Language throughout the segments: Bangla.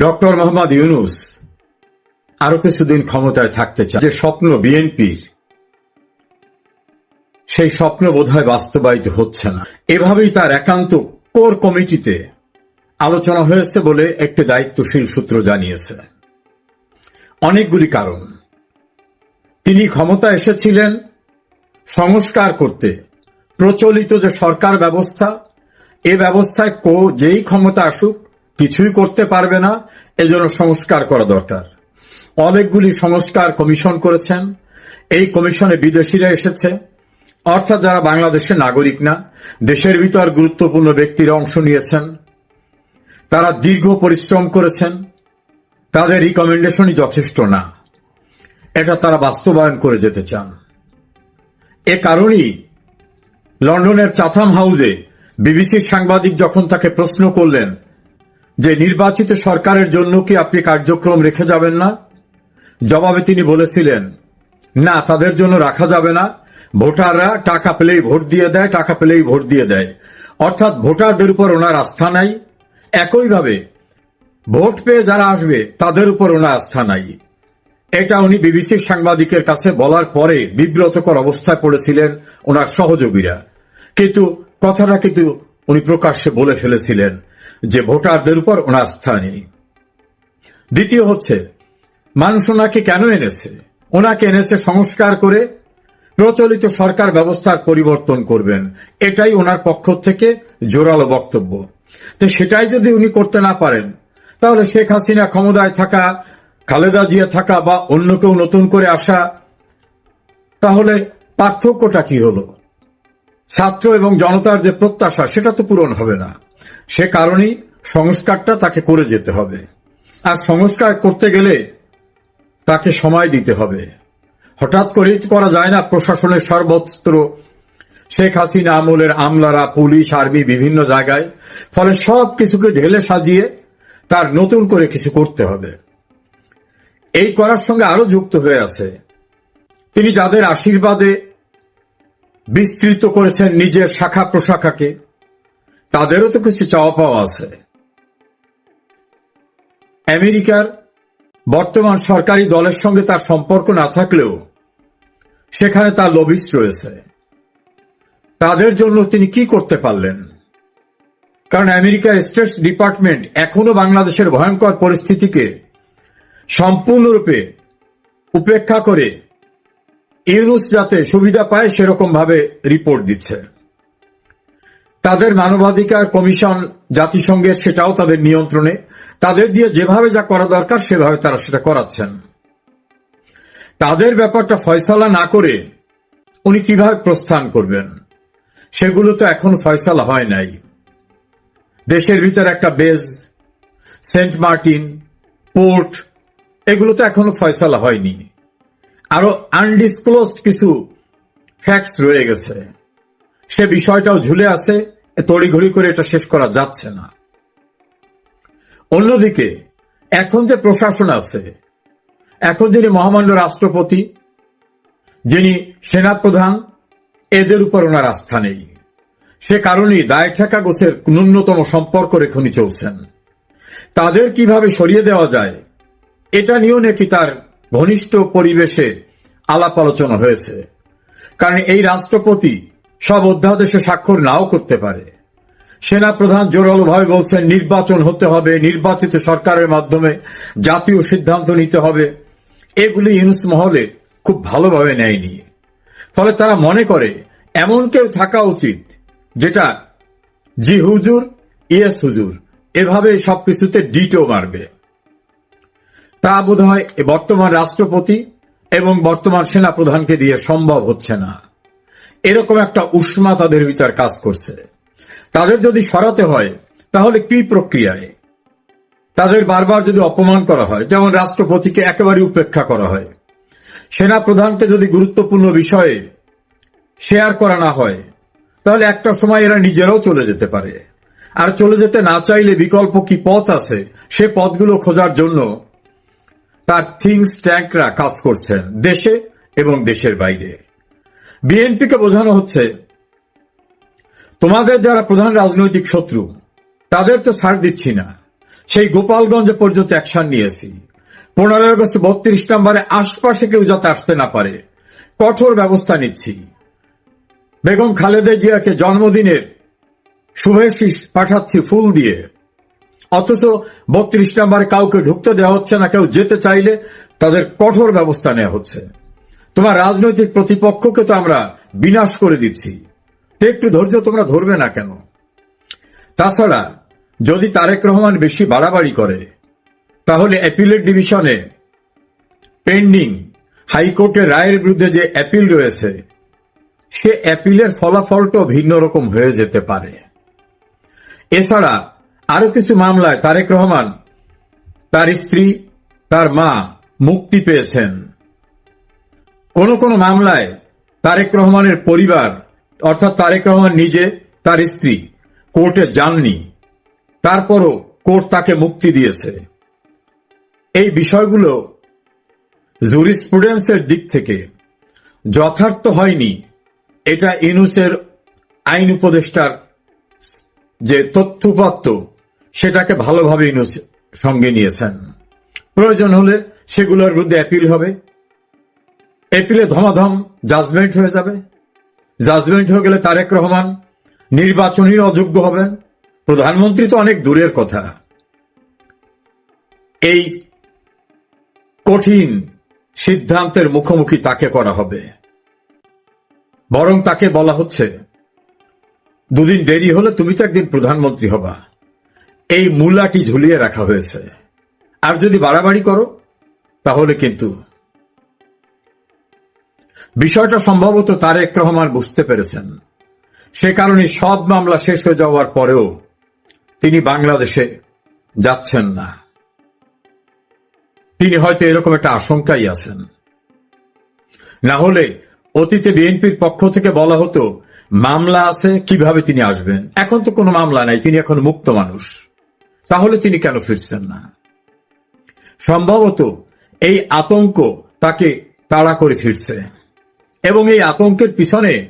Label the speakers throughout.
Speaker 1: ডক্টর মোহাম্মদ ইউনুস আরও কিছুদিন ক্ষমতায় থাকতে চায়। যে স্বপ্ন বিএনপির, সেই স্বপ্ন বোধহয় বাস্তবায়িত হচ্ছে না। এভাবেই তার একান্ত কোর কমিটিতে আলোচনা হয়েছে বলে একটি দায়িত্বশীল সূত্র জানিয়েছে। অনেকগুলি কারণ। তিনি ক্ষমতা এসেছিলেন সংস্কার করতে। প্রচলিত যে সরকার ব্যবস্থা, এ ব্যবস্থায় কো যেই ক্ষমতা আসুক কিছুই করতে পারবে না, এজন্য সংস্কার করা দরকার। অনেকগুলি সংস্কার কমিশন করেছেন। এই কমিশনে বিদেশিরা এসেছে। অর্থাৎ যারা বাংলাদেশের নাগরিক না, দেশের ভিতর গুরুত্বপূর্ণ ব্যক্তিরা অংশ নিয়েছেন। তারা দীর্ঘ পরিশ্রম করেছেন। তাদের রিকমেন্ডেশনই যথেষ্ট না। এটা তারা বাস্তবায়ন করে যেতে চান। এ কারণেই লন্ডনের চাথাম হাউসে বিবিসির সাংবাদিক যখন তাকে প্রশ্ন করলেন যে নির্বাচিত সরকারের জন্য কি আপনি কার্যক্রম রেখে যাবেন না? জবাবে তিনি বলেছিলেন, না, তাদের জন্য রাখা যাবে না। ভোটাররা টাকা পেলেই ভোট দিয়ে দেয়, টাকা পেলেই ভোট দিয়ে দেয়। অর্থাৎ ভোটারদের উপর ওনার আস্থা নাই। একইভাবে ভোট পেয়ে যারা আসবে, তাদের উপর ওনার আস্থা নাই। এটা উনি বিবিসির সাংবাদিকের কাছে বলার পরে বিব্রতকর অবস্থায় পড়েছিলেন ওনার সহযোগীরা। কিন্তু কথাটা কিন্তু উনি প্রকাশ্যে বলে ফেলেছিলেন। যে ভোটারদের উপর ওনার আস্থা নেই। দ্বিতীয় হচ্ছে, মানুষ ওনাকে কেন এনেছে? ওনাকে এনেছে সংস্কার করে প্রচলিত সরকার ব্যবস্থার পরিবর্তন করবেন। এটাই ওনার পক্ষ থেকে জোরালো বক্তব্য। তো সেটাই যদি উনি করতে না পারেন, তাহলে শেখ হাসিনা ক্ষমতায় থাকা, খালেদা জিয়া থাকা বা অন্য কেউ নতুন করে আসা, তাহলে পার্থক্যটা কি হলো? ছাত্র এবং জনতার যে প্রত্যাশা, সেটা তো পূরণ হবে না। সে কারণেই সংস্কারটা তাকে করে যেতে হবে। আর সংস্কার করতে গেলে তাকে সময় দিতে হবে। হঠাৎ করে করা যায় না প্রশাসনের সর্বত্র শেখ হাসিনা আমলের আমলারা, পুলিশ, আর্মি বিভিন্ন জায়গায়, ফলে সব কিছুকে ঢেলে সাজিয়ে তার নতুন করে কিছু করতে হবে। এই করার সঙ্গে আরও যুক্ত হয়ে আছে। তিনি যাদের আশীর্বাদে বিস্তৃত করেছেন নিজের শাখা প্রশাখাকে তাদেরও তো কিছু চাওয়া পাওয়া আছে। আমেরিকার বর্তমান সরকারি দলের সঙ্গে তার সম্পর্ক না থাকলেও সেখানে তার লবিস্ট রয়েছে। তাদের জন্য তিনি কি করতে পারলেন? কারণ আমেরিকার স্টেট ডিপার্টমেন্ট এখনও বাংলাদেশের ভয়ঙ্কর পরিস্থিতিকে সম্পূর্ণরূপে উপেক্ষা করে ইউনুস যাতে সুবিধা পায় সেরকম ভাবে রিপোর্ট দিচ্ছে। তাদের মানবাধিকার কমিশন জাতিসংঘের সেটাও তাদের নিয়ন্ত্রণে। তাদের দিয়ে যেভাবে যা করা দরকার, সেভাবে তারা সেটা করাচ্ছেন। তাদের ব্যাপারটা ফয়সালা না করে উনি কীভাবে প্রস্থান করবেন, সেগুলো তো এখন ফয়সালা হয় নাই। দেশের ভিতর একটা বেজ, সেন্ট মার্টিন, পোর্ট, এগুলো তো এখনও ফয়সালা হয়নি। আরও আনডিসক্লোজড কিছু ফ্যাক্টস রয়ে গেছে। সে বিষয়টাও ঝুলে আছে। তড়িঘড়ি করে এটা শেষ করা যাচ্ছে না। অন্যদিকে, এখন যে প্রশাসন আছে, এখন যিনি মহামান্য রাষ্ট্রপতি, যিনি সেনাপ্রধান, এদের উপর ওনার আস্থা নেই। সে কারণেই দায় ঠেকা গোছের ন্যূনতম সম্পর্ক রেখে চলছেন। তাদের কীভাবে সরিয়ে দেওয়া যায়, এটা নিয়েও নাকি তার ঘনিষ্ঠ পরিবেশে আলাপ আলোচনা হয়েছে। কারণ এই রাষ্ট্রপতি সব অধ্যাদেশে স্বাক্ষর নাও করতে পারে। সেনা প্রধান জোরালোভাবে বলছেন, নির্বাচন হতে হবে, নির্বাচিত সরকারের মাধ্যমে জাতীয় সিদ্ধান্ত নিতে হবে। এগুলি ইউনুস মহলে খুব ভালোভাবে নেয়নি। ফলে তারা মনে করে, এমন কেউ থাকা উচিত যেটা জি হুজুর ইয়েস হুজুর, এভাবে সবকিছুতে ডিটো মারবে। তা বোধ হয় বর্তমান রাষ্ট্রপতি এবং বর্তমান সেনা প্রধানকে দিয়ে সম্ভব হচ্ছে না। এরকম একটা উষ্মা তাদের ভিতর কাজ করছে। তাদের যদি সরাতে হয়, তাহলে কি প্রক্রিয়ায়? তাদের বারবার যদি অপমান করা হয়, যেমন রাষ্ট্রপতিকে একেবারে উপেক্ষা করা হয় সেনা প্রধানকে যদি গুরুত্বপূর্ণ বিষয়ে শেয়ার করা না হয়, তাহলে একটা সময় এরা নিজেরাও চলে যেতে পারে। আর চলে যেতে না চাইলে বিকল্প কি পথ আছে? সে পথগুলো খোঁজার জন্য তার থিংস ট্যাঙ্করা কাজ করছেন দেশে এবং দেশের বাইরে। বিএনপিকে বোঝানো হচ্ছে, তোমাদের যারা প্রধান রাজনৈতিক শত্রু, তাদের তো ছাড় দিচ্ছি না। সেই গোপালগঞ্জ পর্যন্ত অ্যাকশন নিয়েছি। পনেরোই আগস্ট বত্রিশ নম্বরে আশপাশে কেউ যাতে আসতে না পারে, কঠোর ব্যবস্থা নিচ্ছি। বেগম খালেদা জিয়াকে জন্মদিনের শুভেচ্ছিস পাঠাচ্ছি ফুল দিয়ে। অথচ বত্রিশ নম্বরে কাউকে ঢুকতে দেওয়া হচ্ছে না, কেউ যেতে চাইলে তাদের কঠোর ব্যবস্থা নেওয়া হচ্ছে। তোমার রাজনৈতিক প্রতিপক্ষকে তো আমরা বিনাশ করে দিচ্ছি। একটু ধৈর্য তোমরা ধরবে না কেন? তাছাড়া, যদি তারেক রহমান বেশি বাড়াবাড়ি করে, তাহলে অ্যাপিলের ডিভিশনে পেন্ডিং হাইকোর্টের রায়ের বিরুদ্ধে যে অ্যাপিল রয়েছে, সে অ্যাপিলের ফলাফলটাও ভিন্ন রকম হয়ে যেতে পারে। এছাড়া আরও কিছু মামলায় তারেক রহমান তার স্ত্রী, তার মা মুক্তি পেয়েছেন। কোন কোন মামলায় তারেক রহমানের পরিবার, অর্থাৎ তারেক রহমান নিজে, তার স্ত্রী, কোর্টে যাননি। তারপরও কোর্ট তাকে মুক্তি দিয়েছে। এই বিষয়গুলো জুরিস্প্রুডেন্সের দিক থেকে যথার্থ হয়নি। এটা ইনুসের আইন উপদেষ্টার যে তথ্যপত্র, সেটাকে ভালোভাবে ইনুস সঙ্গে নিয়েছেন। প্রয়োজন হলে সেগুলোর বিরুদ্ধে অ্যাপিল হবে। এপ্রিলে ধমাধম জাজমেন্ট হয়ে যাবে। জাজমেন্ট হয়ে গেলে তারেক রহমান নির্বাচনের অযোগ্য হবেন। প্রধানমন্ত্রী তো অনেক দূরের কথা। এই কঠিন সিদ্ধান্তের মুখোমুখি তাকে করা হবে। বরং তাকে বলা হচ্ছে, দুদিন দেরি হলে তুমি তো একদিন প্রধানমন্ত্রী হবা। এই মূলাটি ঝুলিয়ে রাখা হয়েছে। আর যদি বাড়াবাড়ি করো, তাহলে কিন্তু বিষয়টা সম্ভবত তারেক রহমান বুঝতে পেরেছেন। সে কারণে সব মামলা শেষ হয়ে যাওয়ার পরেও তিনি বাংলাদেশে যাচ্ছেন না। তিনি হয়তো এরকম একটা আশঙ্কাই আছেন। না হলে অতীতে বিএনপির পক্ষ থেকে বলা হতো, মামলা আছে, কীভাবে তিনি আসবেন? এখন তো কোনো মামলা নাই, তিনি এখন মুক্ত মানুষ। তাহলে তিনি কেন ফিরছেন না? সম্ভবত এই আতঙ্ক তাকে তাড়া করে ফিরছে। এবং এই আতঙ্কের পিছনে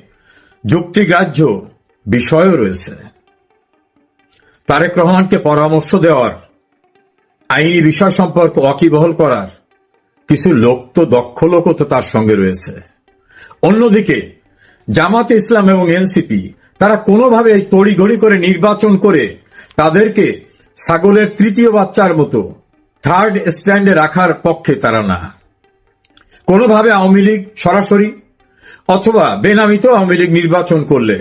Speaker 1: যুক্তিগ্রাহ্য বিষয়ও রয়েছে। তারেক রহমানকে পরামর্শ দেওয়ার আইনি বিষয় সম্পর্কে ওয়াকিবহল করার কিছু লোক তো দক্ষ লোকও তো তার সঙ্গে রয়েছে। অন্যদিকে জামাতে ইসলাম এবং এনসিপি তারা কোনোভাবে তড়িঘড়ি করে নির্বাচন করে তাদেরকে ছাগলের তৃতীয় বাচ্চার মতো থার্ড স্ট্যান্ডে রাখার পক্ষে তারা না। কোনোভাবে আওয়ামী লীগ সরাসরি অথবা বেনামিতেও আওয়ামী লীগ নির্বাচন করলে,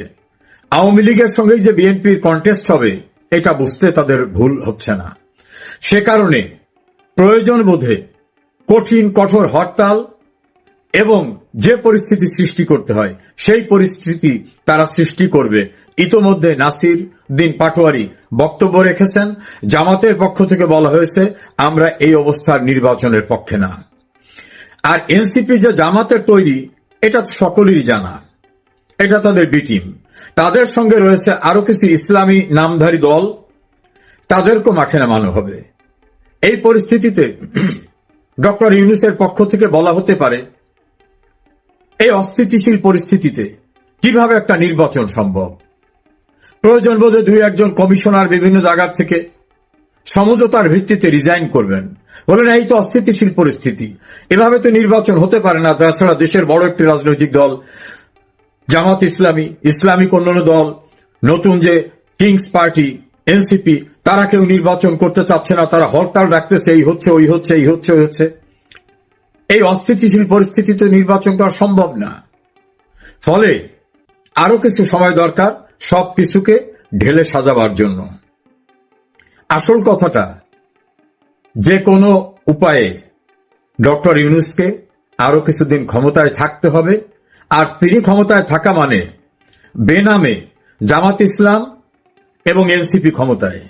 Speaker 1: আওয়ামী লীগের সঙ্গে যে বিএনপির কন্টেস্ট হবে, এটা বুঝতে তাদের ভুল হচ্ছে না। সে কারণে প্রয়োজন বোধে কঠিন, কঠোর হরতাল এবং যে পরিস্থিতি সৃষ্টি করতে হয়, সেই পরিস্থিতি তারা সৃষ্টি করবে। ইতোমধ্যে নাসির দিন পাটোয়ারি বক্তব্য রেখেছেন, জামাতের পক্ষ থেকে বলা হয়েছে, আমরা এই অবস্থার নির্বাচনের পক্ষে না। আর এনসিপি যে জামাতের তৈরি এটা তো সকলেরই জানা। এটা তাদের বি টিম তাদের সঙ্গে রয়েছে আরও কিছু ইসলামী নামধারী দল। তাদেরকেও মাঠে নামানো হবে। এই পরিস্থিতিতে ডক্টর ইউনুসের পক্ষ থেকে বলা হতে পারে, এই অস্থিতিশীল পরিস্থিতিতে কীভাবে একটা নির্বাচন সম্ভব? প্রয়োজন বোধে দুই একজন কমিশনার বিভিন্ন জায়গার থেকে সমঝোতার ভিত্তিতে রিজাইন করবেন। বলেন, এই তো অস্থিতিশীল পরিস্থিতি। এভাবে তো নির্বাচন হতে পারে না। তাছাড়া দেশের বড় একটি রাজনৈতিক দল, জামাত ইসলামী, ইসলামিক অন্যান্য দল, নতুন যে কিংস পার্টি, এনসিপি, তারা কেউ নির্বাচন করতে চাচ্ছে না। তারা হরতাল ডাকতেছে, এই হচ্ছে, ওই হচ্ছে, এই হচ্ছে, ওই হচ্ছে। এই অস্থিতিশীল পরিস্থিতিতে নির্বাচন করা সম্ভব না। ফলে আরও কিছু সময় দরকার সব কিছুকে ঢেলে সাজাবার জন্য। আসল কথাটা যে কোনো উপায়ে ডক্টর ইউনুসকে আরও কিছুদিন ক্ষমতায় থাকতে হবে। আর তিনি ক্ষমতায় থাকা মানে বেনামে জামাত ইসলাম এবং এনসিপি ক্ষমতায়।